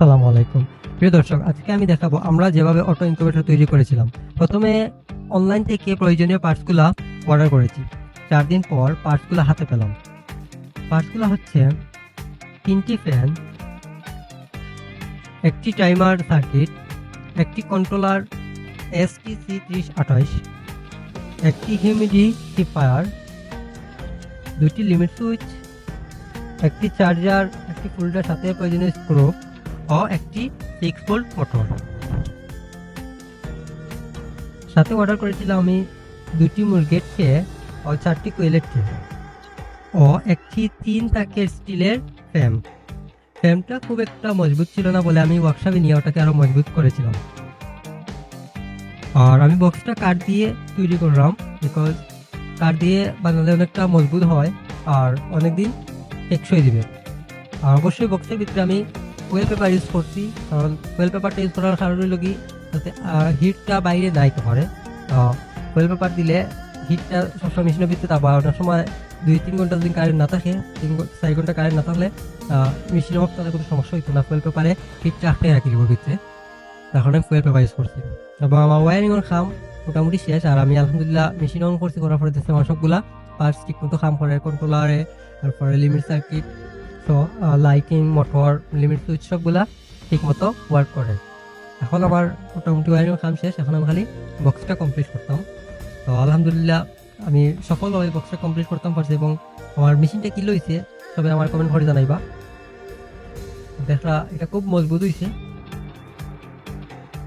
আসসালামু আলাইকুম। প্রিয় দর্শক, আজকে আমি দেখাবো আমরা যেভাবে অটো ইনকিউবেটর তৈরি করেছিলাম। প্রথমে অনলাইন থেকে প্রয়োজনীয় পার্টসগুলো অর্ডার করেছি। চার দিন পর পার্টসগুলো হাতে পেলাম। পার্টসগুলো হচ্ছে তিনটি ফ্যান একটি টাইমার সার্কিট একটি কন্ট্রোলার এসটিসি ত্রিশ আঠাশ একটি হিউমিডিফায়ার দুটি লিমিট সুইচ একটি চার্জার একটি ফুলটার সাথে প্রয়োজনীয় স্ক্রু ও একটি সিক্স ভোল্ট মোটর সাথে অর্ডার করেছিলাম আমি দুটি মুরগের খেয়ে ও চারটি কোয়েলের খেয়ে। ও একটি তিন তাকের স্টিলের ফ্রেম ফ্যামটা খুব একটা মজবুত ছিল না বলে আমি ওয়ার্কশপে নিয়ে ওটাকে আরও মজবুত করেছিলাম। আর আমি বক্সটা কাঠ দিয়ে তৈরি করলাম বিকজ কাঠ দিয়ে বানালে অনেকটা মজবুত হয় আর অনেকদিন টেকসই দিবে। আর অবশ্যই বক্সের ভিতরে আমি ওয়েল পেপার ইউজ করছি। কারণ ওয়েল পেপারটা ইউজ করার কারণ হলো কি, যাতে হিটটা বাইরে যাইতে পারে ওয়েল পেপার দিলে হিটটা সবসময় মেশিনের ভিতরে তাপ অনেক সময় দুই তিন ঘণ্টা যদি কারেন্ট না থাকে, তিন চার ঘণ্টা কারেন্ট না থাকলে মেশিনের অফ তাহলে কোনো সমস্যা হইতো না। ফুয়েল পেপারে হিটটা আটকে রাখি দিব ভিতরে। তখন আমি ফুয়েল পেপার ইউজ করছি। এবং আমার ওয়ারিং এর কাম মোটামুটি শেষ। আর আমি আলহামদুলিল্লাহ মেশিন অন করছি, করার পরে দেখছি আমার সবগুলা পার্টস ঠিক মতো খাম করে কন্ট্রোলারে তারপরে limit circuit so lighting motor limit switch সবগুলা ঠিক মতো ওয়ার্ক করে। এখন আমার মোটামুটি ওয়ারিং কাম শেষ, এখন আমি খালি বক্সটা কমপ্লিট করতাম। তো, আলহামদুলিল্লাহ, আমি সফলভাবে বক্সটা কমপ্লিট করতাম পারছি এবং আমার মেশিনটা কি লইছে সবাই আমার কমেন্ট করে জানাইবা। দেখা, এটা খুব মজবুত হইছে।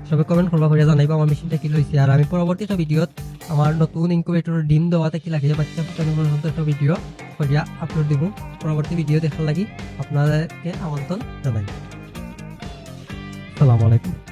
সবাই কমেন্ট করবা করে জানাইবা আমার মেশিনটা কি লইছে। আর আমি পরবর্তী ভিডিওত আমার নতুন ইনকুবেটরের ডিম দেওয়াতে কি লাগে, বাচ্চা ফুটানোর পর্যন্ত একটা ভিডিও করিয়া আপলোড দিব। পরবর্তী ভিডিও দেখার লাগি আপনাদেরকে আমন্ত্রণ জানাই। আসসালামু আলাইকুম।